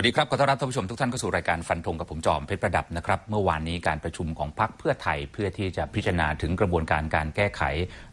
สวัสดีครับ ขอต้อนรับท่านผู้ชมทุกท่านเข้าสู่รายการฟันธงกับผมจอมเพชรประดับนะครับ เมื่อวานนี้การประชุมของพรรคเพื่อไทยเพื่อที่จะพิจารณาถึงกระบวนการการแก้ไข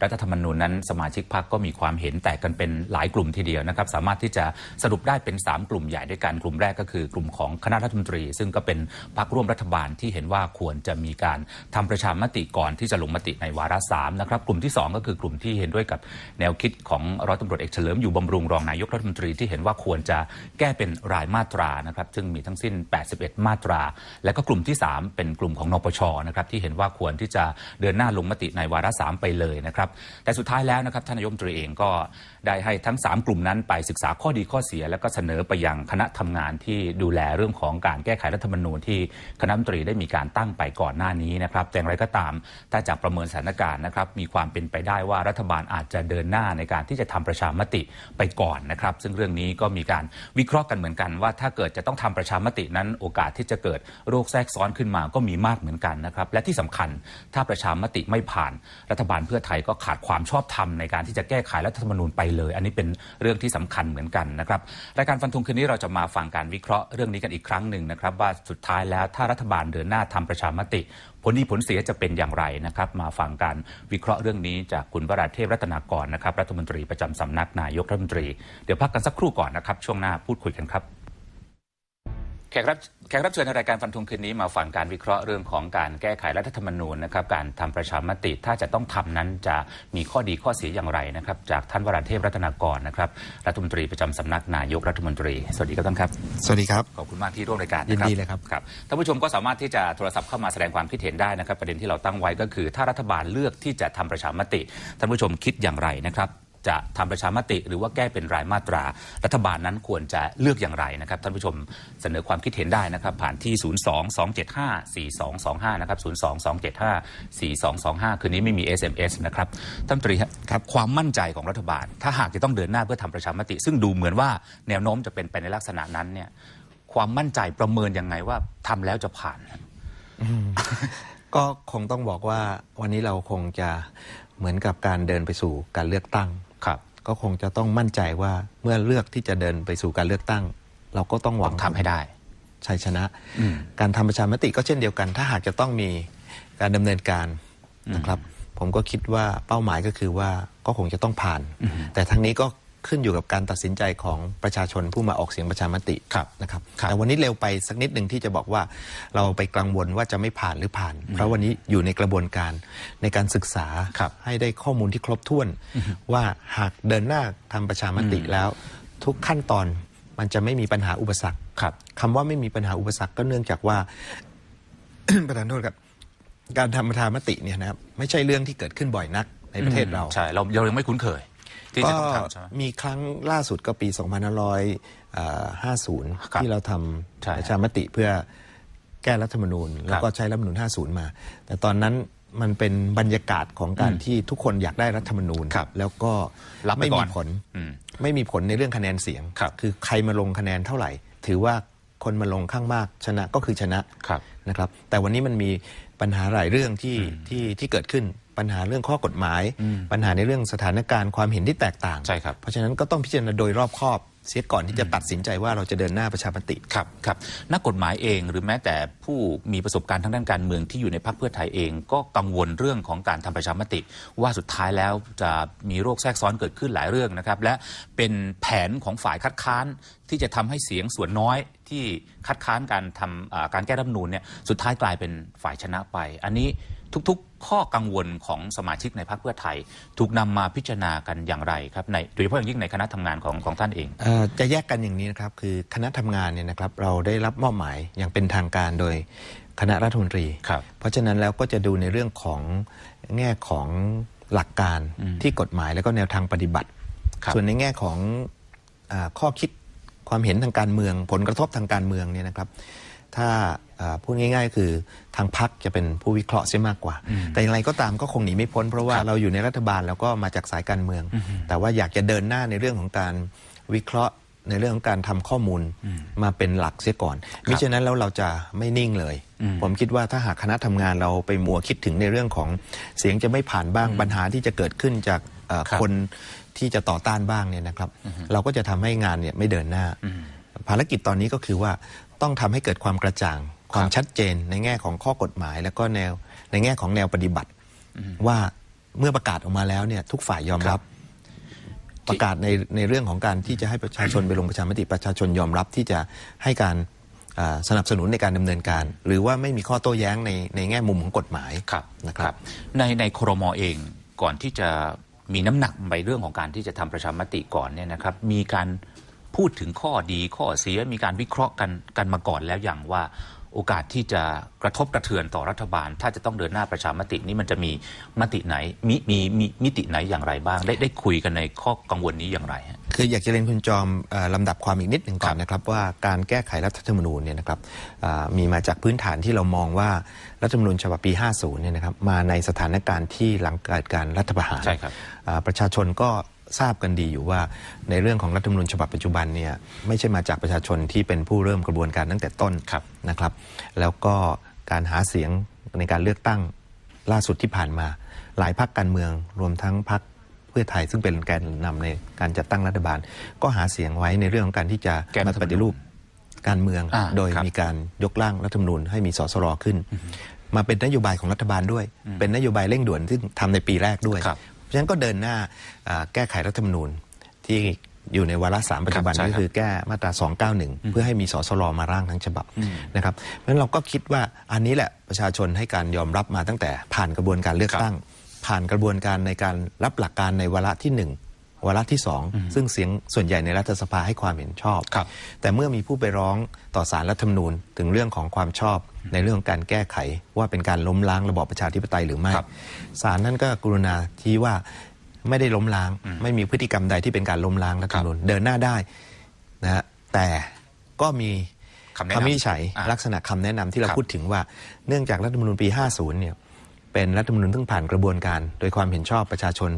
รัฐธรรมนูญนั้น สมาชิกพรรคก็มีความเห็นแตกกันเป็นหลายกลุ่มทีเดียวนะครับ สามารถที่จะสรุปได้เป็น 3 กลุ่มใหญ่ด้วยกันกลุ่มแรกก็คือกลุ่มของคณะรัฐมนตรี ซึ่งก็เป็นพรรคร่วมรัฐบาลที่เห็นว่าควรจะมีการทำประชามติก่อนที่จะลงมติในวาระสามนะครับกลุ่มที่สองก็คือกลุ่มที่เห็นด้วยกับแนวคิดของร้อยตำรวจเอกเฉลิมอยู่บำรุงรองนายกรัฐมนตรีที่เห็นว่าควรจะแก้เป็นรายมาตรานะครับซึ่งมีทั้งสิ้น 81 มาตรา และก็กลุ่มที่ 3 เป็นกลุ่มของนปชนะครับที่เห็นว่าควรที่จะเดินหน้าลงมติในวาระสามไปเลยนะครับแต่สุดท้ายแล้วนะครับท่านนายกรัฐมตรีเองก็ได้ให้ทั้ง 3 กลุ่มนั้นไปศึกษาข้อดีข้อเสีย แล้วก็เสนอไปยังคณะทำงานที่ดูแลเรื่องของการแก้ไขรัฐธรรมนูญที่คณะมนตรีได้มีการตั้งไปก่อนหน้านี้นะครับแต่อย่างไรก็ตามถ้าจากประเมินสถานการณ์นะครับมีความเป็นไปได้ว่ารัฐบาลอาจจะเดินหน้าในการที่จะทำประชามติไปก่อนนะครับ ซึ่งเรื่องนี้ก็มีการวิเคราะห์กันเหมือนกันว่าถ้าเกิดจะต้องทำประชามตินั้นโอกาสที่จะเกิดโรคแทรกซ้อนขึ้นมาก็มีมากเหมือนกันนะครับและที่สำคัญถ้าประชามติไม่ผ่าน รัฐบาลเพื่อไทยก็ขาดความชอบธรรมในการที่จะแก้ไขรัฐธรรมนูญไปเลย อันนี้เป็นเรื่องที่สำคัญเหมือนกันนะครับรายการฟันธงคืนนี้เราจะมาฟังการวิเคราะห์เรื่องนี้กันอีกครั้งหนึ่งนะครับว่าสุดท้ายแล้วถ้ารัฐบาลเดินหน้าทำประชามติผลดีผลเสียจะเป็นอย่างไรนะครับมาฟังการวิเคราะห์เรื่องนี้จากคุณวราเทพรัตนากรนะครับรัฐมนตรีประจำสำนักนายกรัฐมนตรีเดี๋ยวพักกันสักครู่ก่อนนะครับช่วงหน้าพูดคุยกันครับ แขกรับแขกรับเชิญในรายการฟันธงคืนนี้มาฟังการวิเคราะห์เรื่องของการแก้ไขรัฐธรรมนูญนะครับการทำประชามติถ้าจะต้องทำนั้นจะมีข้อดีข้อเสียอย่างไรนะครับจากท่านวราเทพรัตนากรนะครับรัฐมนตรีประจำสำนักนายกรัฐมนตรี สวัสดีครับท่านครับ สวัสดีครับขอบคุณมากที่ร่วมรายการยินะนดีเลยครับครับท่านผู้ชมก็สามารถที่จะโทรศัพท์เข้ามาแสดงความคิดเห็นได้นะครับ ประเด็นที่เราตั้งไว้ก็คือ ถ้ารัฐบาลเลือกที่จะทำประชามติท่านผู้ชมคิดอย่างไรนะครับ จะทำประชามติ หรือว่าแก้เป็นรายมาตรา รัฐบาลนั้นควรจะเลือกอย่างไรนะครับท่านผู้ชมเสนอความคิดเห็นได้นะครับ ผ่านที่ 022754225 นะครับ 022754225 คืนนี้ไม่มี SMS นะครับท่านตรีครับความมั่นใจของรัฐบาล ถ้าหากจะต้องเดินหน้าเพื่อทำประชามติ ซึ่งดูเหมือนว่าแนวโน้มจะเป็นไปในลักษณะนั้นเนี่ยความมั่นใจประเมินยังไงว่าทำแล้วจะผ่านก็คงต้องบอกว่าวันนี้เราคงจะเหมือนกับการเดินไปสู่การเลือกตั้ง ก็คงจะต้องมั่นใจว่าเมื่อเลือกที่จะเดินไปสู่การเลือกตั้ง เราก็ต้องหวัต้องงทำให้ได้ชัยชนะอืมการทำประชามติก็เช่นเดียวกัน ถ้าหากจะต้องมีการดำเนินการนะครับ ผมก็คิดว่าเป้าหมายก็คือว่าก็คงจะต้องผ่าน แต่ทั้งนี้ก็ ขึ้นอยู่กับการตัดสินใจของประชาชนผู้มาออกเสียงประชามติครับนะครับครับแต่วันนี้เร็วไปสักนิดหนึ่งที่จะบอกว่าเราไปกังวลว่าจะไม่ผ่านหรือผ่าน เพราะวันนี้อยู่ในกระบวนการในการศึกษาครับให้ได้ข้อมูลที่ครบถ้วน ว่าหากเดินหน้าทำประชามติแล้ว ทุกขั้นตอนมันจะไม่มีปัญหาอุปสรรคครับคำว่าไม่มีปัญหาอุปสรรคก็เนื่องจากว่าประธานโทษครับ การทำประชามติเนี่ยนะครับไม่ใช่เรื่องที่เกิดขึ้นบ่อยนักในประเทศเราใช่เราเรายังไม่คุ้นเคย ที่ก็จะต้องทำใช่ไหม มีครั้งล่าสุดก็ปีครับ2550 ที่เราทใช่ำประชามติเพื่อแก้รัฐธรรมนูญ แล้วก็ใช้รัฐธรรมนูญ 50 มา แต่ตอนนั้นมันเป็นบรรยากาศของการที่ทุกคนอยากได้รัฐธรรมนูญ ครับแล้วก็รับไปไม่ก่มีอนผล อืมไม่มีผลในเรื่องคะแนนเสียงครับอใครมาลงคะแนนเท่าไหร่ ถือว่าคนมาลงข้างมากชนะก็คือชนะครับ นะครับ แต่วันนี้มันมีปัญหาหลายเรื่องที่ที่ที่เกิดขึ้น ปัญหาเรื่องข้อกฎหมาย ปัญหาในเรื่องสถานการณ์ความเห็นที่แตกต่าง ใช่ครับ เพราะฉะนั้นก็ต้องพิจารณาโดยรอบคอบเสียก่อนที่จะตัดสินใจว่าเราจะเดินหน้าประชามติครับครับนักกฎหมายเองหรือแม้แต่ผู้มีประสบการณ์ทางด้านการเมืองที่อยู่ในพรรคเพื่อไทยเอง ก็กังวลเรื่องของการทำประชามติ ว่าสุดท้ายแล้วจะมีโรคแทรกซ้อนเกิดขึ้นหลายเรื่องนะครับ และเป็นแผนของฝ่ายคัดค้านที่จะทำให้เสียงส่วนน้อยที่คัดค้านการทำอ่าการแก้รัฐธรรมนูญเนี่ยสุดท้ายกลายเป็นฝ่ายชนะไป อันนี้ ทุกๆ ข้อกังวลของสมาชิกในพรรคเพื่อไทย ถูกนำมาพิจารณากันอย่างไรครับในโดยเฉพาะอย่างยิ่งในคณะทำงานของของท่านเองเอ่อจะแยกกันอย่างนี้นะครับคือคณะทำงานเนี่ยนะครับเราได้รับมอบหมายอย่างเป็นทางการโดยคณะรัฐมนตรีครับเพราะฉะนั้นแล้วก็จะดูในเรื่องของแง่ของหลักการที่กฎหมายแล้วก็แนวทางปฏิบัติครับส่วนในแง่ของอาข้อคิดความเห็นทางการเมือง ผลกระทบทางการเมืองเนี่ยนะครับ ถ้าอ่า พูดง่าย ๆ คือทางพักจะเป็นผู้วิเคราะห์เสียมากกว่า แต่อย่างไรก็ตามก็คงหนีไม่พ้น เพราะว่าครับเราอยู่ในรัฐบาลแล้วก็มาจากสายการเมือง แต่ว่าอยากจะเดินหน้าในเรื่องของการวิเคราะห์ในเรื่องของการทำข้อมูลมาเป็นหลักเสียก่อนมิฉะนั้นแล้วเราจะไม่นิ่งเลย ผมคิดว่าถ้าหากคณะทำงานเราไปมัวคิดถึงในเรื่องของเสียงจะไม่ผ่านบ้างปัญหาที่จะเกิดขึ้นจากเอ่อครับคนที่จะต่อต้านบ้างเนี่ยนะครับ เราก็จะทำให้งานเนี่ยไม่เดินหน้า ภารกิจตอนนี้ก็คือว่าต้องทำให้เกิดความกระจ่าง ความครับชัดเจนในแง่ของข้อกฎหมาย แล้วก็แนวในแง่ของแนวปฏิบัติ ว่าเมื่อประกาศออกมาแล้วเนี่ยทุกฝ่ายยอมรับ ประกาศในในเรื่องของการที่จะให้ประชาชนไปลงประชามติประชาชนยอมรับที่จะให้การอ่าสนับสนุนในการดำเนินการ หรือว่าไม่มีข้อโต้แย้งในในแง่มุมของกฎหมายครับนะครับ ในในครมเองก่อนที่จะมีน้ำหนักไปเรื่องของการที่จะทำประชามติก่อนเนี่ยนะครับ มีการพูดถึงข้อดีข้อเสียมีการวิเคราะห์กันกันมาก่อนแล้วอย่างว่า โอกาสที่จะกระทบกระเทือนต่อรัฐบาล ถ้าจะต้องเดินหน้าประชามตินี้มันจะมีมติไหนมีมีมีมิติไหนอย่างไรบ้าง ได้ได้คุยกันในข้อกังวลนี้อย่างไรฮะคืออยากจะเรียนคุณจอมเอ่อลำดับความอีกนิดหนึ่งก่อนนะครับว่าการแก้ไขรัฐธรรมนูญเนี่ยนะครับอ่ามีมาจากพื้นฐานที่เรามองว่ารัฐธรรมนูญฉบับปี 50 เนี่ยนะครับมาในสถานการณ์ที่หลังเกิดการรัฐประหารใช่ครับอ่าประชาชนก็ ทราบกันดีอยู่ว่าในเรื่องของรัฐธรรมนูญฉบับปัจจุบันเนี่ยไม่ใช่มาจากประชาชนที่เป็นผู้เริ่มกระบวนการตั้งแต่ต้นครับนะครับ แล้วก็การหาเสียงในการเลือกตั้งล่าสุดที่ผ่านมา หลายพักการเมือง รวมทั้งพักเพื่อไทยซึ่งเป็นแกนนำในการจัดตั้งรัฐบาล ก็หาเสียงไว้ในเรื่องของการที่จะแก้รัมาฐธรรมนูญปฏิรูปการเมืองอ่าโดยครับมีการยกร่างรัฐธรรมนูญให้มีสสรขึ้น มาเป็นนโยบายของรัฐบาลด้วย เป็นนโยบายเร่งด่วนซึ่งทำในปีแรกด้วยครับ เพราะฉะนั้นก็เดินหน้าอ่าแก้ไขรัฐธรรมนูญที่อยู่ในวาระสามปัจจุบันครับใช่ก็ครับคือแก้มาตรา 291 เพื่อให้มีสสรมาร่างทั้งฉบับนะครับเพราะฉะนั้นเราก็คิดว่าอันนี้แหละประชาชนให้การยอมรับมาตั้งแต่ผ่านกระบวนการเลือกครับตั้ง ผ่านกระบวนการในการรับหลักการในวาระที่หนึ่ง วาระที่สองซึ่งเสียงส่วนใหญ่ในรัฐสภาให้ความเห็นชอบครับแต่เมื่อมีผู้ไปร้องต่อสารรัฐธรรมนูญถึงเรื่องของความชอบในเรื่องของการแก้ไขว่าเป็นการล้มล้างระบอบประชาธิปไตยหรือไม่ครับศาลนั้นก็กรุณาที่ว่าไม่ได้ล้มล้าง ไม่มีพฤติกรรมใดที่เป็นการล้มล้างรัฐธรรมนูญเดินหน้าได้นะฮะแต่ก็มีคำแนะนำคำวินิจฉัยอะลักษณะคำแนะนำที่เราครับพูดถึงว่า เนื่องจากรัฐธรรมนูญปี 50 เนี่ยเป็นรัฐธรรมนูญซึ่งผ่านกระบวนการ โดยความเห็นชอบประชาชน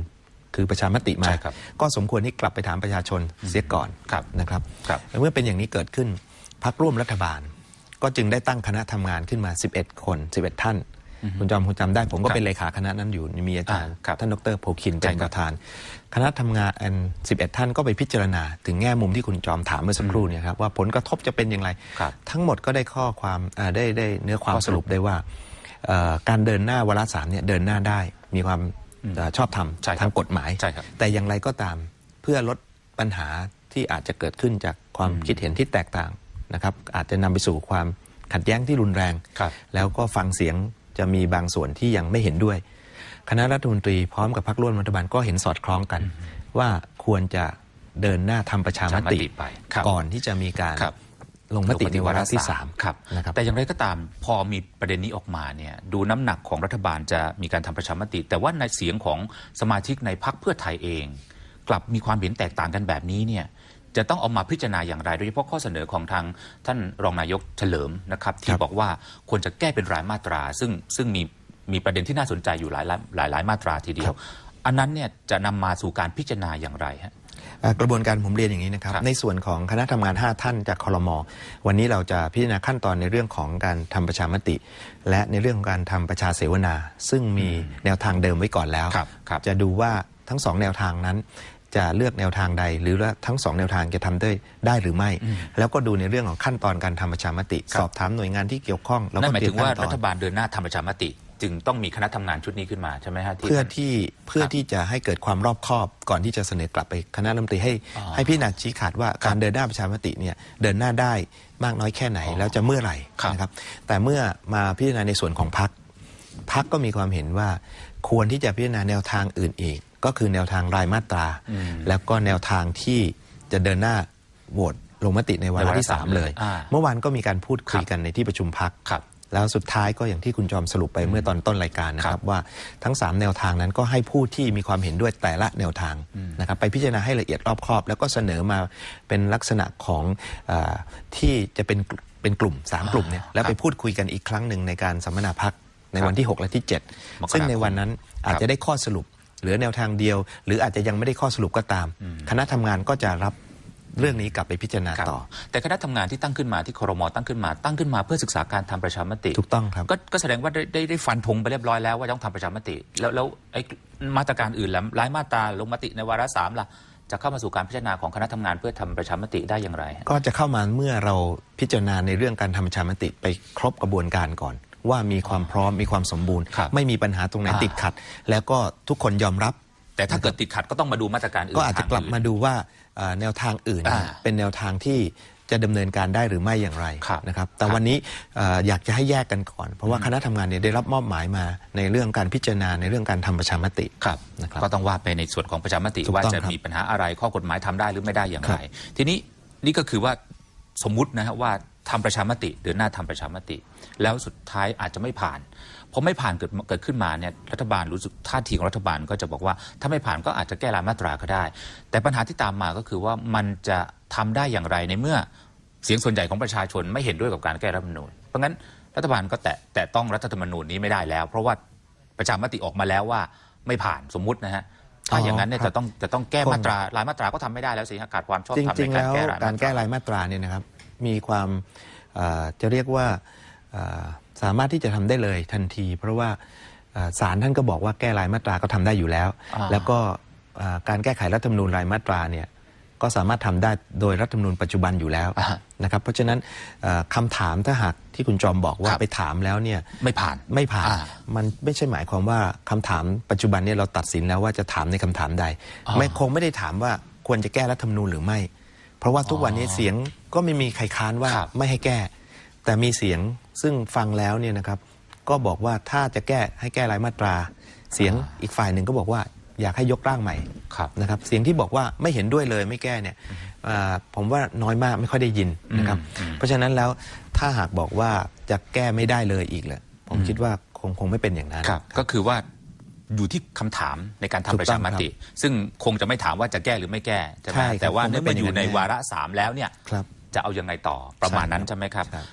คือประชามติมาใช่ครับก็สมควรที่กลับไปถามประชาชนเสียก่อนครับนะครับครับและเมื่อเป็นอย่างนี้เกิดขึ้นพักร่วมรัฐบาล ก็จึงได้ตั้งคณะทำงานขึ้นมา 11 คน 11 ท่าน คุณจอมคุณจำได้ผมก็ครับเป็นเลขาคณะนั้นอยู่มีอาจารย์อ่าครับท่านดรโพคินใช่เป็นครับประธาน คณะทำงานอัน11 ท่านก็ไปพิจารณา ถึงแง่มุมที่คุณจอมถามเมื่อสักครู่เนี่ยครับว่าผลกระทบจะเป็นอย่างไรครับทั้งหมดก็ได้ข้อความอ่าได้ได้เนื้อความข้อสสรุรุปปได้ว่าเอ่อการเดินหน้าวาระสามเนี่ยเดินหน้าได้มีความเอ่อ ชอบธรรมใช่ครับทางกฎหมายใช่ครับแต่อย่างไรก็ตามเพื่อลดปัญหาที่อาจจะเกิดขึ้นจากความคิดเห็นที่แตกต่างนะครับ อาจจะนำไปสู่ความขัดแย้งที่รุนแรงครับแล้วก็ฟังเสียงจะมีบางส่วนที่ยังไม่เห็นด้วย คณะรัฐมนตรีพร้อมกับพรรคร่วมรัฐบาลก็เห็นสอดคล้องกัน ว่าควรจะเดินหน้าทำประชามติประชามติไปครับก่อนที่จะมีการครับ ลงมติในวาระที่สามครับนะครับ แต่อย่างไรก็ตามพอมีประเด็นนี้ออกมาเนี่ยดูน้ำหนักของรัฐบาลจะมีการทำประชามติ แต่ว่าในเสียงของสมาชิกในพักเพื่อไทยเอง กลับมีความเห็นแตกต่างกันแบบนี้เนี่ยจะต้องเอามาพิจารณาอย่างไรโดยเฉพาะข้อเสนอของทางท่านรองนายกเฉลิมนะครับ ที่ครับบอกว่าควรจะแก้เป็นรายมาตรา ซึ่งซึ่งมีมีประเด็นที่น่าสนใจอยู่หลายหลายหลายหลายมาตราทีเดียว อันนั้นเนี่ยจะนำมาสู่การพิจารณาอย่างไรฮะอ่า กระบวนการผมเรียนอย่างนี้นะครับครับในส่วนของคณะทำงาน 5 ท่านจากคอรมอวันนี้เราจะพิจารณาขั้นตอนในเรื่องของการทำประชามติ และในเรื่องของการทำประชาเสวนา ซึ่งมีแนวทางเดิมไว้ก่อนแล้วครับครับจะดูว่าทั้งสองแนวทางนั้นจะเลือกแนวทางใด หรือว่าทั้งสองแนวทางจะทำได้ได้หรือไม่ แล้วก็ดูในเรื่องของขั้นตอนการทำประชามติครับสอบถามหน่วยงานที่เกี่ยวข้องแล้วนั่นก็หมายเตรีถึยงมว่าขั้นตรัอนฐบาลเดินหน้าทำประชามติ จึงต้องมีคณะทำงานชุดนี้ขึ้นมาใช่ไหมฮะที่เพื่อที่เพื่อที่จะให้เกิดความรอบคอบก่อนที่จะเสนอกลับไปคณะรัฐมนตรีให้อ๋อให้พิจารณาชี้ขาดว่าการเดินหน้าประชามติเนี่ยเดินหน้าได้มากน้อยแค่ไหนอ๋อแล้วจะเมื่อไหร่ครับนะครับแต่เมื่อมาพิจารณาในส่วนของพักพักก็มีความเห็นว่าควรที่จะพิจารณาแนวทางอื่นอีก ก็คือแนวทางรายมาตรา แล้วก็แนวทางที่จะเดินหน้าโหวตลงมติในวาระที่สามเลยอ่าเมื่อวานก็มีการพูดคุยครับกันในที่ประชุมพักครับ แล้วสุดท้ายก็อย่างที่คุณจอมสรุปไปเมื่อตอนต้นรายการนะครับ ว่าทั้ง 3 แนวทางนั้นก็ให้ผู้ที่มีความเห็นด้วยแต่ละแนวทางนะครับไปพิจารณาให้ละเอียดรอบคอบ แล้วก็เสนอมาเป็นลักษณะของเออที่จะเป็นเป็นกลุ่ม 3 กลุ่มเนี่ยแล้วไปพูดคุยกันอีกครั้งหนึ่งในการสัมมนาพักในวันที่ 6 และที่มกราคม7ซึ่งในวันนั้นอาจจะได้ข้อสรุปเหลือแนวทางเดียว หรืออาจจะยังไม่ได้ข้อสรุปก็ตาม คณะทำงานก็จะรับ เรื่องนี้กลับไปพิจารณาครับต่อ แต่คณะทำงานที่ตั้งขึ้นมาที่ครมตั้งขึ้นมาตั้งขึ้นมาเพื่อศึกษาการทำประชามติถูกต้องครับก็ก็แสดงว่าได้ได้ได้ฟันธงไปเรียบร้อยแล้วว่าต้องทำประชามติ แล้วแล้วไอ้มาตรการอื่นล่ะรายมาตราลงมติในวาระสามล่ะจะเข้ามาสู่การพิจารณาของคณะทำงานเพื่อทำประชามติได้อย่างไรฮะก็จะเข้ามาเมื่อเราพิจารณาในเรื่องการทำประชามติไปครบกระบวนการก่อน ว่ามีความพร้อมมีความสมบูรณ์ครับไม่มีปัญหาตรงไหนอ่าติดขัด แล้วก็ทุกคนยอมรับ แต่ถ้าเกิดติดขัดก็ต้องมาดูมาตรการอื่นก็อาจจะกลับทงอื่นมาดูว่าเอ่อแนวทางอื่นเนี่ยอ่าเป็นแนวทางที่จะดำเนินการได้หรือไม่อย่างไรครับนะครับ แต่ครับวันนี้เอ่ออยากจะให้แยกกันก่อน เพราะว่าคณะทำงานเนี่ยได้รับมอบหมายมาในเรื่องการพิจารณาในเรื่องการทำประชามติครับนะครับก็ต้องว่าไปในส่วนของประชามติถูกว่าต้องจะครับมีปัญหาอะไรข้อกฎหมายทำได้หรือไม่ได้อย่างครัไรบทีนี้นี่ก็คือว่าสมมุตินะฮะว่าทำประชามติเดือนหน้าทำประชามติ แล้วสุดท้ายอาจจะไม่ผ่าน พอไม่ผ่านเกิดเกิดขึ้นมาเนี่ยรัฐบาลรู้สึกท่าทีของรัฐบาลก็จะบอกว่า ถ้าไม่ผ่านก็อาจจะแก้รายมาตราก็ได้ แต่ปัญหาที่ตามมาก็คือว่ามันจะทำได้อย่างไรในเมื่อเสียงส่วนใหญ่ของประชาชนไม่เห็นด้วยกับการแก้รัฐธรรมนูญเพราะงั้นรัฐบาลก็แตะแตะต้องรัฐธรรมนูญนี้ไม่ได้แล้ว เพราะว่าประชามติออกมาแล้วว่าไม่ผ่านสมมุตินะฮะถ้าอย่างนั้นเนี่ยอ๋อครับจะต้องจะต้องแก้คงมาตรารายมาตราก็ทำไม่ได้แล้วสิฮะขาดความชอบจธรรมริในงๆการแล้วแก้รายการมาตแก้รารายมาตราเนี่ยนะครับมีความเอ่อจะเรียกว่าเอ่อ สามารถที่จะทำได้เลยทันที เพราะว่าเอ่อศาลท่านก็บอกว่าแก้รายมาตราก็ทำได้อยู่แล้วอ่าแล้วก็เอ่อการแก้ไขรัฐธรรมนูญรายมาตราเนี่ยก็สามารถทำได้โดยรัฐธรรมนูญปัจจุบันอยู่แล้วอ่าฮะนะครับเพราะฉะนั้นเอ่อคำถามถ้าหากที่คุณจอมบอกว่าครับไปถามแล้วเนี่ยไม่ผ่านไม่ผ่านอ่ามันไม่ใช่หมายความว่าคำถามปัจจุบันเนี่ยเราตัดสินแล้วว่าจะถามในคำถามใดอ๋อไม่คงไม่ได้ถามว่าควรจะแก้รัฐธรรมนูญหรือไม่ เพราะว่าทุกวันนี้เสียงก็ไม่มีใครค้านว่าครับไม่ให้แก้ แต่มีเสียง ซึ่งฟังแล้วเนี่ยนะครับก็บอกว่าถ้าจะแก้ให้แก้รายมาตรา เสียงอีกฝ่ายหนึ่งก็บอกว่าอยากให้ยกร่างใหม่ครับนะครับเสียงที่บอกว่าไม่เห็นด้วยเลยไม่แก้เนี่ยอ่าผมว่าน้อยมากไม่ค่อยได้ยินนะครับอืมเพราะฉะนั้นแล้วถ้าหากบอกว่าจะแก้ไม่ได้เลยอีกเลยผมคิดว่าคงคงไม่เป็นอย่างนั้นครับก็คือว่าอยู่ที่คำถามในการถูทำกประต้ชาองมครับติ ซึ่งคงจะไม่ถามว่าจะแก้หรือไม่แก้ใช่ไหมใช่ครับแต่ว่าคงไม่เนื่องมาอยู่ในเป็นอย่างนั้นวาระสามแล้วเนี่ยครับจะเอายังไงต่อประมาณนั้นใช่ใช่ไหมครับครับ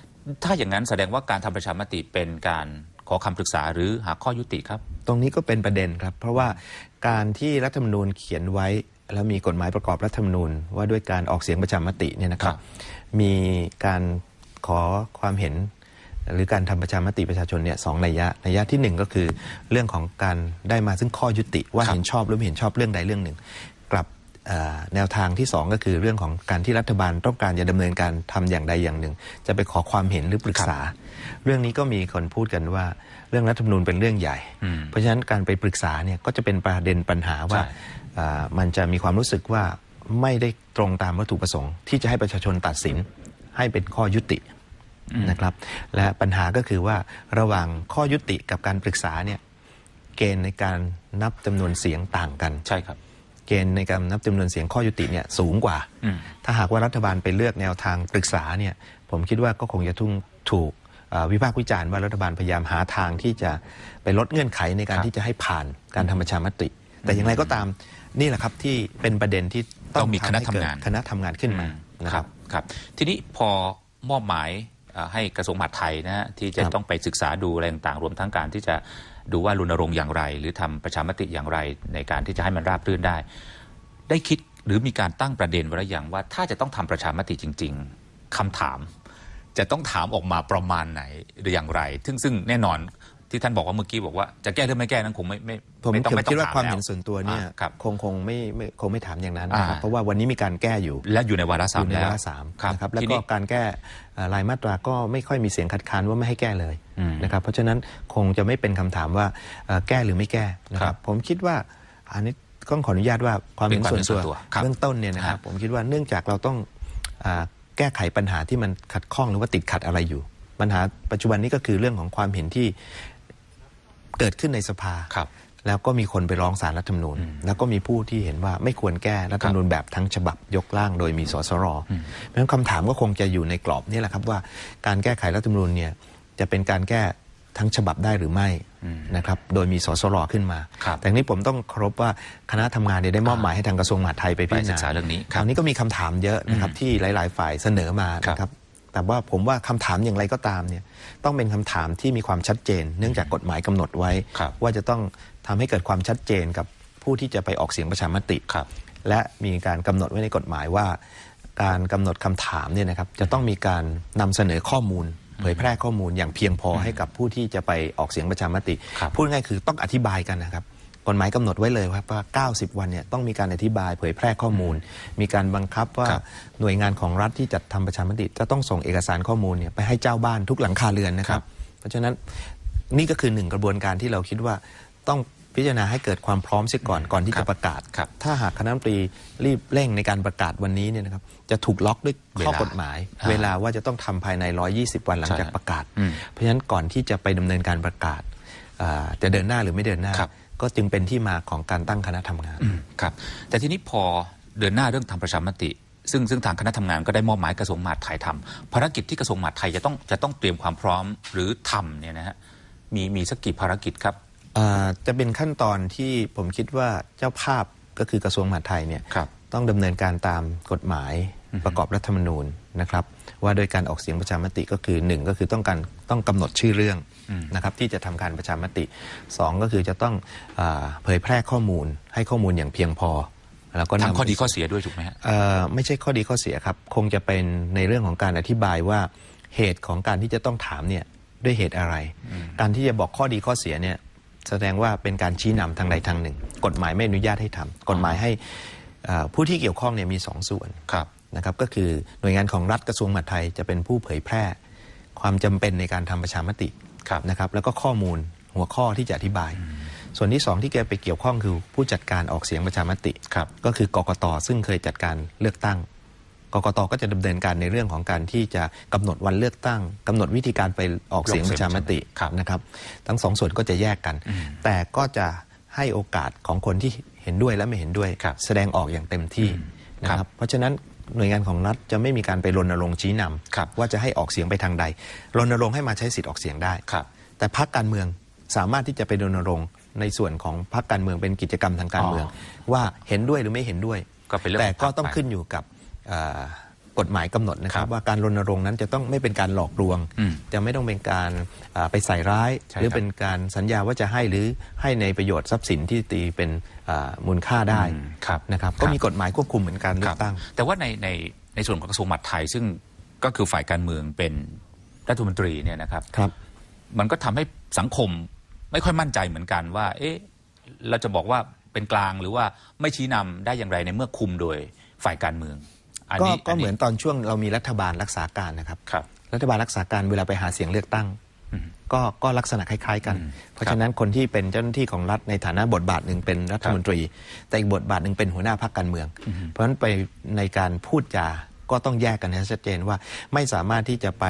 ถ้าอย่างนั้นแสดงว่าการทำประชามติเป็นการขอคำปรึกษาหรือหาข้อยุติครับ ตรงนี้ก็เป็นประเด็นครับ เพราะว่าการที่รัฐธรรมนูญเขียนไว้ แล้วมีกฎหมายประกอบรัฐธรรมนูญ ว่าด้วยการออกเสียงประชามติเนี่ยนะครัครับบมีการขอความเห็น หรือการทำประชามติประชาชนเนี่ยสองนัยยะนัยยะที่หนึ่งก็คือ เรื่องของการได้มาซึ่งข้อยุติว่าครับเห็นชอบหรือไม่เห็นชอบเรื่องใดเรื่องหนึ่ง กลับเอ่อ แนวทางที่สองก็คือเรื่องของการที่รัฐบาลต้องการจะดำเนินการทำอย่างใดอย่างหนึ่ง จะไปขอความเห็นหรือปรึกษา เรื่องนี้ก็มีคนพูดกันว่า เรื่องรัฐธรรมนูญเป็นเรื่องใหญ่อืมเพราะฉะนั้นการไปปรึกษาเนี่ยก็จะเป็นประเด็นปัญหาว่าใช่อ่ามันจะมีความรู้สึกว่าไม่ได้ตรงตามวัตถุประสงค์ ที่จะให้ประชาชนตัดสินให้เป็นข้อยุตินะครับ และปัญหาก็คือว่าระหว่างข้อยุติกับการปรึกษาเนี่ยเกณฑ์ในการนับจำนวนเสียงต่างกันใช่ครับ เกณฑ์ในการนับจำนวนเสียงข้อยุติเนี่ยสูงกว่าอืมถ้าหากว่ารัฐบาลไปเลือกแนวทางปรึกษาเนี่ยผมคิดว่าก็คงจะทุ่งถูกเอ่อวิพากษ์วิจารณ์ว่ารัฐบาลพยายามหาทางที่จะไปลดเงื่อนไขในการครับที่จะให้ผ่านการทำประชามติ แต่อย่างไรก็ตามนี่แหละครับที่เป็นประเด็นที่ต้องมีคณะให้เกิดทำงานคณะทำงานขึ้นมานะคครัรับบครับ ทีนี้พอมอบหมายเอ่อให้กระทรวงมหาดไทยนะฮะที่จะครับต้องไปศึกษาดูอะไรต่างๆรวมทั้งการที่จะ ดูว่ารณรงค์อย่างไร หรือทำประชามติอย่างไรในการที่จะให้มันราบรื่นได้ ได้คิดหรือมีการตั้งประเด็นไว้หรือยังว่า ถ้าจะต้องทำประชามติจริง ๆคำถาม จะต้องถามออกมาประมาณไหนหรืออย่างไร ซึ่งซึ่งแน่นอน ที่ท่านบอกว่าเมื่อกี้บอกว่าจะแก้หรือไม่แก้นั้นคงไม่ไม่ผมไม่ต้องผมไม่ต้อคิดงว่าถามความแล้วเห็นส่วนตัวเนี่ยอ่าครับคงคงไม่ไม่คงไม่ถามอย่างนั้นนะครับอ่า เพราะว่าวันนี้มีการแก้อยู่และอยู่ในวาระสาอมยู่ในแล้ววาระสามครับนะครับแล้วทีก็นี้ การแก้เอ่อรายมาตราก็ไม่ค่อยมีเสียงคัดค้านว่าไม่ให้แก้เลยอืมนะครับเพราะฉะนั้นคงจะไม่เป็นคำถามว่าเอ่อแก้หรือไม่แก้นะคครัรับบผมคิดว่าอันนี้ต้องขออนุญาตว่าความเห็นเป็นความส่วนเห็นส่ตัววนตัวครับเบื้องต้นเนี่ยนะครับฮะผมคิดว่าเนื่องจากเราต้องอาแก้ไขปัญหาที่มันขัดข้องหรือว่าติดขัดอะไรอยู่ ปัญหาปัจจุบันนี้ก็คือเรื่องของความเห็นที่ เกิดขึ้นในสภาครับแล้วก็มีคนไปร้องสารรัฐธรรมนูญ แล้วก็มีผู้ที่เห็นว่าไม่ควรแก้รัฐธรรมนูญแบบทั้งฉบับยกร่างโดยมีสสรเพราะฉะนั้นคำถามก็คงจะอยู่ในกรอบนี่แหละครับว่าการแก้ไขรัฐธรรมนูญเนี่ยจะเป็นการแก้ทั้งฉบับได้หรือไม่นะครับโดยมีสสรขึ้นมาครับแต่นี้ผมต้องเคารพว่าคณะทำงานเนี่ยได้มอบหมายให้ทางกระทรวงมหาดไทยไปพิจารไปศึณากษาเรื่องนี้คราวนี้ก็มีคำถามเยอะนะครับที่หลาย ๆ ฝ่ายเสนอมาครับนะครับแต่ว่าผมว่าคำถามอย่างไรก็ตามเนี่ย ต้องเป็นคำถามที่มีความชัดเจน เนื่องจากกฎหมายกำหนดไว้ครับว่าจะต้องทำให้เกิดความชัดเจนกับผู้ที่จะไปออกเสียงประชามติครับและมีการกำหนดไว้ในกฎหมายว่า การกำหนดคำถามเนี่ยนะครับจะต้องมีการนำเสนอข้อมูลเผยแพร่ข้อมูลอย่างเพียงพอให้กับผู้ที่จะไปออกเสียงประชามติครับพูดง่ายๆคือต้องอธิบายกันนะครับ กฎหมายกำหนดไว้เลยครับว่า 90 วันเนี่ยต้องมีการอธิบายเผยแพร่ข้อมูล มีการบังคับว่าครับหน่วยงานของรัฐที่จัดทำประชามติจะต้องส่งเอกสารข้อมูลเนี่ยไปให้เจ้าบ้านทุกหลังคาเรือนนะครับ เพราะฉะนั้นนี่ก็คือหนึ่งกระบวนการที่เราคิดว่าต้องพิจารณาให้เกิดความพร้อมเสียก่อนก่อนที่ครัจะบประกาศครับถ้าหากคณะรัฐมนตรีรีบเร่งในการประกาศวันนี้เนี่ยนะครับจะถูกล็อกด้วยข้อกฎหมายอ่าเวลาว่าจะต้องทำภายใน 120 วันหลังจากใช่ประกาศอืมเพราะฉะนั้นก่อนที่จะไปดำเนินการประกาศอ่าจะเดินหน้าหรือไม่เดินหน้าครับ ก็จึงเป็นที่มาของการตั้งคณะทำงานอืมครับ แต่ทีนี้พอเดินหน้าเรื่องทำประชามติ ซึ่งซึ่งทางคณะทำงานก็ได้มอบหมายกระทรวงมหาดไทยทำภารกิจที่กระทรวงมหาดไทยจะต้องจะต้องเตรียมความพร้อมหรือทำเนี่ยนะฮะมีมีสักกี่ภารกิจครับอ่าจะเป็นขั้นตอนที่ผมคิดว่าเจ้าภาพก็คือกระทรวงมหาดไทยเนี่ยครับต้องดำเนินการตามกฎหมายประกอบรัฐธรรมนูญนะครับ ว่าโดยการออกเสียงประชามติก็คือหนึ่งก็คือต้องการ ต้องกำหนดชื่อเรื่องอืมนะครับที่จะทำการประชามติสองก็คือจะต้องอาเผยแพร่ข้อมูลให้ข้อมูลอย่างเพียงพอแล้วก็นำทำข้อดีข้อเสียด้วยถูกไหมฮะเอ่อไม่ใช่ข้อดีข้อเสียครับ คงจะเป็นในเรื่องของการอธิบายว่าเหตุของการที่จะต้องถามเนี่ยด้วยเหตุอะไร การที่จะบอกข้อดีข้อเสียเนี่ยแสดงว่าเป็นการชี้นำทางใดทางหนึ่ง กฎหมายไม่อนุญาตให้ทำกฎหมายให้เอ่อผู้ที่เกี่ยวข้องเนี่ยมีสองส่วนครับนะครับก็คือหน่วยงานของรัฐกระทรวงมหาดไทยจะเป็นผู้เผยแพร่ ความจำเป็นในการทำประชามติครับนะครับแล้วก็ข้อมูลหัวข้อที่จะอธิบาย ส่วนที่สองที่แกไปเกี่ยวข้องคือผู้จัดการออกเสียงประชามติครับก็คือกกตซึ่งเคยจัดการเลือกตั้งกกตก็จะดำเนินการในเรื่องของการที่จะกำหนดวันเลือกตั้งกำหนดวิธีการไปออกเสียงประชามติครับนะครับ ทั้งสองส่วนก็จะแยกกัน แต่ก็จะให้โอกาสของคนที่เห็นด้วยและไม่เห็นด้วยครับแสดงออกอย่างเต็มที่นะคครัรับบเพราะฉะนั้น หน่วยงานของรัฐจะไม่มีการไปรณรงค์ชี้นำครับว่าจะให้ออกเสียงไปทางใดรณรงค์ให้มาใช้สิทธิ์ออกเสียงได้ครับแต่พรรคการเมืองสามารถที่จะไปรณรงค์ในส่วนของพรรคการเมืองเป็นกิจกรรมทางการเมืองอ๋ว่าเห็นด้วยหรือไม่เห็นด้วยก็เป็นเรื่องแต่ของพรก็รคต้องไปขึ้นอยู่กับเอ่อ กฎหมายกำหนดนะครัครับบว่าการรณรงค์นั้นจะต้องไม่เป็นการหลอกลวงอืมจะไม่ต้องเป็นการอ่าไปใส่ร้ายใช่หรือครับเป็นการสัญญาว่าจะให้หรือให้ในประโยชน์ทรัพย์สินที่ตีเป็นอ่ามูลค่าได้อืมครับนะครับครับก็มีกฎหมายควบคุมเหมือนการเลืคอรับกตั้ง แต่ว่าในในในส่วนของกระทรวงมหาดไทย ซึ่งก็คือฝ่ายการเมืองเป็นรัฐมนตรีเนี่ยนะครับครับ มันก็ทำให้สังคมไม่ค่อยมั่นใจเหมือนกันว่า เอ๊ะเราจะบอกว่าเป็นกลางหรือว่าไม่ชี้นำได้อย่างไรในเมื่อคุมโดยฝ่ายการเมือง อันก็นี้ก็เหมือนตอนช่วงเรามีรัฐบาลรักษาการนะครับ ครับ รัฐบาลรักษาการเวลาไปหาเสียงเลือกตั้ง อืมก็ก็ลักษณะคล้ายๆกัน อืมเพราะฉะนั้นคนที่เป็นเจ้าหน้าที่ของรัฐในฐานะบทบาทหนึ่งเป็นรัฐมนตรี แต่อีกบทบาทหนึ่งเป็นหัวหน้าพรรคการเมือง เพราะฉะนั้นไปในการพูดจา ก็ต้องแยกกันให้ชัดเจนว่าไม่สามารถที่จะไป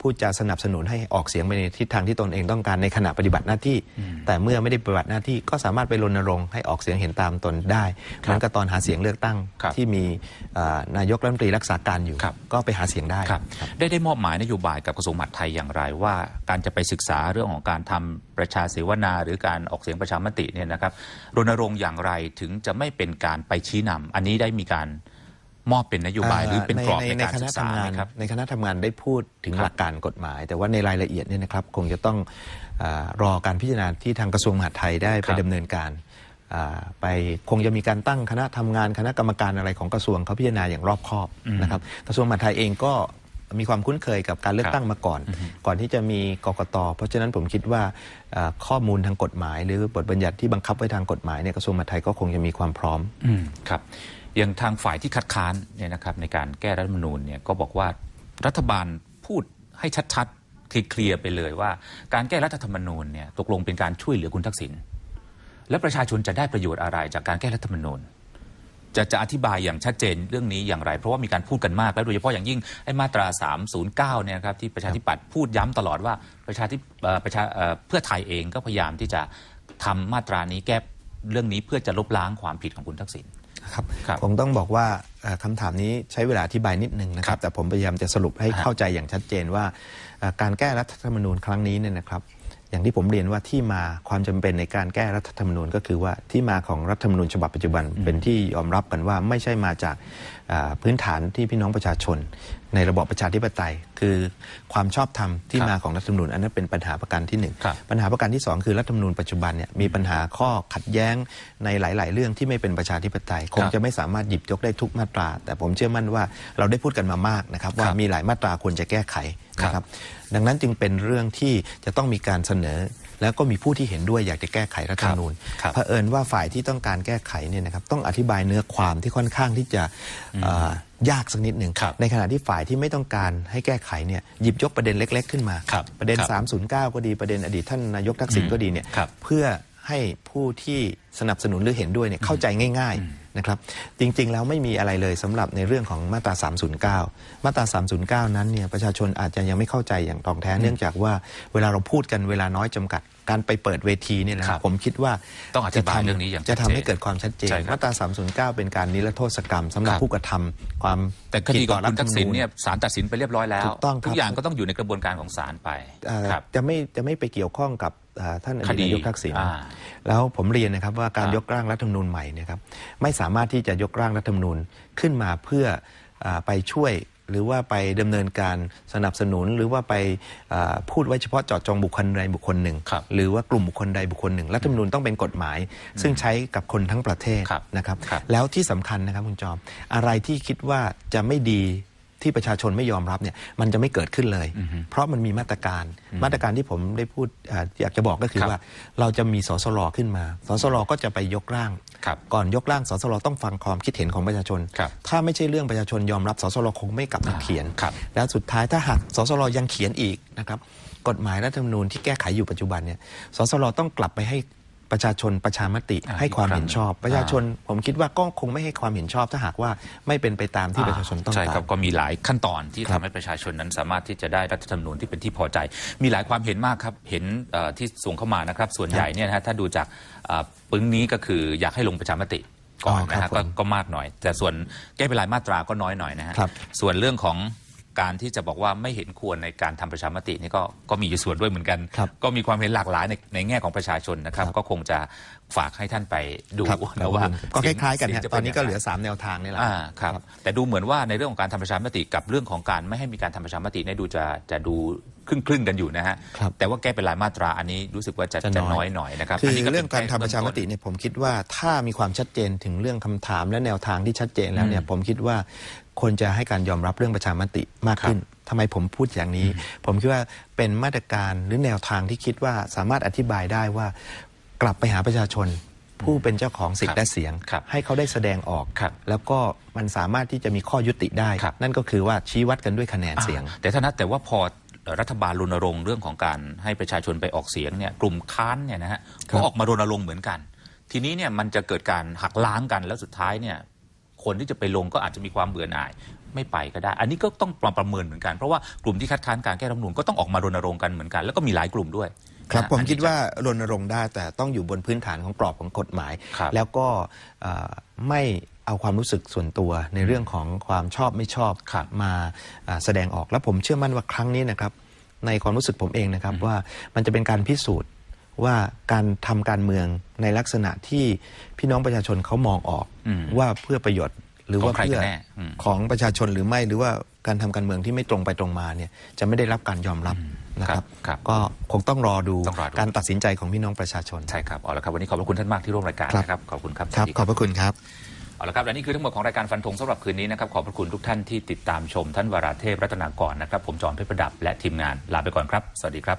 พูดจาสนับสนุนให้ออกเสียงไปในทิศทางที่ตนเองต้องการในขณะปฏิบัติหน้าที่ แต่เมื่อไม่ได้ปฏิบัติหน้าที่ก็สามารถไปรณรงค์ให้ออกเสียงเห็นตามตนได้เหมือนกับตอนหาเสียงเลือกตั้งครับที่มีอ่านายกรัฐมนตรีรักษาการอยู่ครับก็ไปหาเสียงได้ครับได้ได้มอบหมายนโยบายกับกระทรวงมหาดไทยอย่างไรว่า การจะไปศึกษาเรื่องของการทำประชาเสวนา หรือการออกเสียงประชามติเนี่ยนะครับรณรงค์อย่างไรถึงจะไม่เป็นการไปชี้นำอันนี้ได้มีการ มอบเป็นนโยบายหรือเป็นกรอบในการศึกษาคณะไหมทำงานครับในคณะทำงานได้พูดถึงครับหลักการกฎหมาย แต่ว่าในรายละเอียดเนี่ยนะครับคงจะต้องอารอการพิจารณาที่ทางกระทรวงมหาดไทยได้คไปรับดำเนินการอ่าไปคงจะมีการตั้งคณะทำงานคณะกรรมการอะไรของกระทรวงเขาพิจารณาอย่างรอบคอบนะครับกระทรวงมหาดไทยเองก็มีความคุ้นเคยกับการเลือกตั้งมาก่อน ก่อนที่จะมีกกต เพราะฉะนั้นผมคิดว่าอ่าข้อมูลทางกฎหมาย หรือบทบัญญัติที่บังคับไว้ทางกฎหมายเนี่ยกระทรวงมหาดไทยก็คงจะมีความพร้อมอืมครับ อย่างทางฝ่ายที่คัดค้านเนี่ยนะครับในการแก้รัฐธรรมนูญเนี่ยก็บอกว่ารัฐบาลพูดให้ชัดๆเคลียร์ไปเลยว่า การแก้รัฐธรรมนูญเนี่ยตกลงเป็นการช่วยเหลือคุณทักษิณและประชาชนจะได้ประโยชน์อะไรจากการแก้รัฐธรรมนูญจะจะอธิบายอย่างชัดเจนเรื่องนี้อย่างไร เพราะว่ามีการพูดกันมาก และโดยเฉพาะอย่างยิ่งไอ้มาตรา 309 เนี่ยนะครับที่ประชาธิปัตย์พูดย้ำตลอดว่าประชาธิเอ่ประชาเอ่อเพื่อไทยเองก็พยายามที่จะทำมาตรานี้แก้ เรื่องนี้เพื่อจะลบล้างความผิดของคุณทักษิณครับครับคงต้องบอกว่าเอ่อคำถามนี้ใช้เวลาอธิบายนิดนึงนะคครัรับบแต่ผมพยายามจะสรุปให้ฮะเข้าใจอย่างชัดเจนว่าเอ่อการแก้รัฐธรรมนูญครั้งนี้เนี่ยนะครับ อย่างที่ผมเรียนว่าที่มาความจำเป็นในการแก้รัฐธรรมนูญก็คือว่าที่มาของรัฐธรรมนูญฉบับปัจจุบันเป็นที่ยอมรับกันว่าไม่ใช่มาจากอ่าพื้นฐานที่พี่น้องประชาชน ในระบอบประชาธิปไตย คือความชอบธรรมที่ครับมาของรัฐธรรมนูญอันนั้นเป็นปัญหาประการที่หนึ่งครับปัญหาประการที่ 2 คือรัฐธรรมนูญปัจจุบันเนี่ยมีปัญหาข้อขัดแย้งในหลาย ๆ เรื่องที่ไม่เป็นประชาธิปไตย คงจะไม่สามารถหยิบยกได้ทุกมาตรา แต่ผมเชื่อมั่นว่าเราได้พูดกันมามากนะครับว่าครับมีหลายมาตราควรจะแก้ไข นะคครัรับบดังนั้นจึงเป็นเรื่องที่จะต้องมีการเสนอ แล้วก็มีผู้ที่เห็นด้วยอยากจะแก้ไขรัฐธรรมนูญครับเผอิญว่าฝ่ายที่ต้องการแก้ไขเนี่ยนะครับต้องอธิบายเนื้อความที่ค่อนข้างที่จะเอ่อยากสักนิดหนึ่งครับในขณะที่ฝ่ายที่ไม่ต้องการให้แก้ไขเนี่ยหยิบยกประเด็นเล็ก ๆ ขึ้นมาครับประเด็นครับ309 ก็ดีประเด็นอดีตท่านนายกทักษิณก็ดีเนี่ยครับเพื่อให้ผู้ที่สนับสนุนหรือเห็นด้วยเนี่ยเข้าใจง่าย ๆ นะครับจริงๆ แล้วไม่มีอะไรเลยสำหรับในเรื่องของมาตรา 309 มาตรา 309 นั้นเนี่ยประชาชนอาจจะยังไม่เข้าใจอย่างตรงแท้เนื่องจากว่าเวลาเราพูดกันเวลาน้อยจำกัด การไปเปิดเวทีเนี่ยนะครับผมคิดว่าต้องอธิบายจะทำเรื่องนี้อย่างจะทำชัดเจนให้เกิดความชัดเจนใช่ครับมาตรา 309 เป็นการนิรโทษกรรมสำหรับครับผู้กระทำความแต่คดีผิของรัคุฐณธรทัรกมษิณนูญเนี่ยศาลตัดสินไปเรียบร้อยแล้วถูกต้องครับทุกอย่างก็ต้องอยู่ในกระบวนการของศาลไปเอ่อครับจะไม่จะไม่ไปเกี่ยวข้องกับเอ่อท่านอคดีดีตนายกทักษิณอ่าแล้วผมเรียนนะครับว่าการอ่ายยกร่างรัฐธรรมนูญใหม่เนะครับไม่สามารถที่จะยกร่างรัฐธรรมนูญขึ้นมาเพื่ออาไปช่วย หรือว่าไปดำเนินการสนับสนุน หรือว่าไปอ่าพูดไว้เฉพาะเจาะจงบุคคลใดบุคคลหนึ่งครับหรือว่ากลุ่มบุคคลใดบุคคลหนึ่งรัฐธรรมนูญต้องเป็นกฎหมาย ซึ่งใช้กับคนทั้งประเทศครับนะครับครับ แล้วที่สำคัญนะครับคุณจอม อะไรที่คิดว่าจะไม่ดี ที่ประชาชนไม่ยอมรับเนี่ยมันจะไม่เกิดขึ้นเลย เพราะมันมีมาตรการมาตรการที่ผมได้พูดอาอยากจะบอกก็คือครับว่า เราจะมีสสรขึ้นมาสสรก็จะไปยกร่างครับก่อนยกร่างสสรต้องฟังความคิดเห็นของประชาชนครับถ้าไม่ใช่เรื่องประชาชนยอมรับสสรคงไม่กลับมาเขียนครับแล้วสุดท้ายถ้าหากสสรยังเขียนอีกนะครับกฎหมายรัฐธรรมนูญที่แก้ไขอยู่ปัจจุบันเนี่ยสสรต้องกลับไปให้ ประชาชนประชามติอ่าให้ความอีกครั้งเห็นชอบ ประชาชนผมคิดว่าก็คงไม่ให้ความเห็นชอบถ้าหากว่าไม่เป็นไปตามที่ประชาชนต้องใช่กาครับรก็มีหลายขั้นตอนที่ครัทำบให้ประชาชนนั้นสามารถที่จะได้รัฐธรรมนูญที่เป็นที่พอใจ มีหลายความเห็นมากครับเห็นเอ่อที่ส่งเข้ามานะครับ ส่วนใหญ่เนี่ยนะฮะถ้าดูจากเอ่อปึ้งนี้ก็คืออยากให้ลงประชามติก่อนอ๋อครันะบฮะก็ผมก็มากหน่อย แต่ส่วนแก้เป็นรายมาตราก็น้อยหน่อยนะฮะครับส่วนเรื่องของ การที่จะบอกว่าไม่เห็นควรในการทำประชามตินี่ก็ก็มีอยู่ส่วนด้วยเหมือนกันครับก็มีความเห็นหลากหลายในในแง่ของประชาชนนะครับครับก็คงจะ ฝากให้ท่านไปดูครับนะว่าก็คล้ายๆกันเสีฮะงจะตอนนี้ก็ป็เหลืย่างอไร3แนวทางนี่แหละอ่าครับ แต่ดูเหมือนว่าในเรื่องของการทำประชามติกับเรื่องของการไม่ให้มีการทำประชามติเนี่ยดูจะจะดูครึ่งครึ่งๆกันอยู่นะฮะครับแต่ว่าแก้เป็นรายมาตราอันนี้รู้สึกว่าจะจะจะน้น้ออยยหน่อยนะครับคือนนี้ก็เรื่องการป็นทำประชามติแค่เนี่ยผมคิดว่าถ้ามีความชัดเจนถึงเรื่องคำถามและแนวทางที่ชัดเจนแล้วเนี่ยผมคิดว่าควรจะให้การยอมรับเรื่องประชามติมากขึ้นทำไมผมพูดอย่างนี้ ผมคิดว่าเป็นมาตรการหรือแนวทางที่คิดว่าสามารถอธิบายได้ว่า กลับไปหาประชาชน ผู้เป็นเจ้าของสิทธิ์และเสียงครับให้เขาได้แสดงออกครับแล้วก็มันสามารถที่จะมีข้อยุติได้ครับนั่นก็คือว่าชี้วัดกันด้วยคะแนนเสียงอ่าแต่ท่านะแต่ว่าพอรัฐบาลรณรงค์เรื่องของการให้ประชาชนไปออกเสียงเนี่ยกลุ่มค้านเนี่ยนะฮะครับก็ออกมารณรงค์เหมือนกัน ทีนี้เนี่ยมันจะเกิดการหักล้างกันแล้วสุดท้ายเนี่ยคนที่จะไปลงก็อาจจะมีความเบื่อหน่ายไม่ไปก็ได้ อันนี้ก็ต้องประเมินเหมือนกัน เพราะว่ากลุ่มที่คัดค้านการแก้รัฐธรรมนูญก็ต้องออกมารณรงค์กันเหมือนกัน แล้วก็มีหลายกลุ่มด้วย ครับนะผมอันนี้คิดจะว่ารณรงค์ได้แต่ต้องอยู่บนพื้นฐานของกรอบของกฎหมาย ครับแล้วก็เอ่อไม่เอาความรู้สึกส่วนตัวในเรื่องของความชอบไม่ชอบครับมาอ่าแสดงออกแล้วผมเชื่อมั่นว่าครั้งนี้นะครับ ในความรู้สึกผมเองนะครับว่ามันจะเป็นการพิสูจน์ว่าการทำการเมืองในลักษณะที่พี่น้องประชาชนเขามองออกอืมว่าเพื่อประโยชน์ หรือว่าของใครเพื่อกันแน่อืมของประชาชนหรือไม่หรือว่าการทำการเมืองที่ไม่ตรงไปตรงมาเนี่ยจะไม่ได้รับการยอมรับนะครับครับก็คงต้องรอดูต้องรอดูการตัดสินใจของพี่น้องประชาชนใช่ครับเอาละครับวันนี้ขอบพระคุณท่านมากที่ร่วมรายการครับนะครับขอบคุณครับครับสวัสดีขอบพระคุณครับเอาละครับและนี่คือทั้งหมดของรายการฟันธงสำหรับคืนนี้นะครับขอบพระคุณทุกท่านที่ติดตามชมท่านวราเทพรัตนากรนะครับ ผมจอมเพชรประดับและทีมงานลาไปก่อนครับ สวัสดีครับ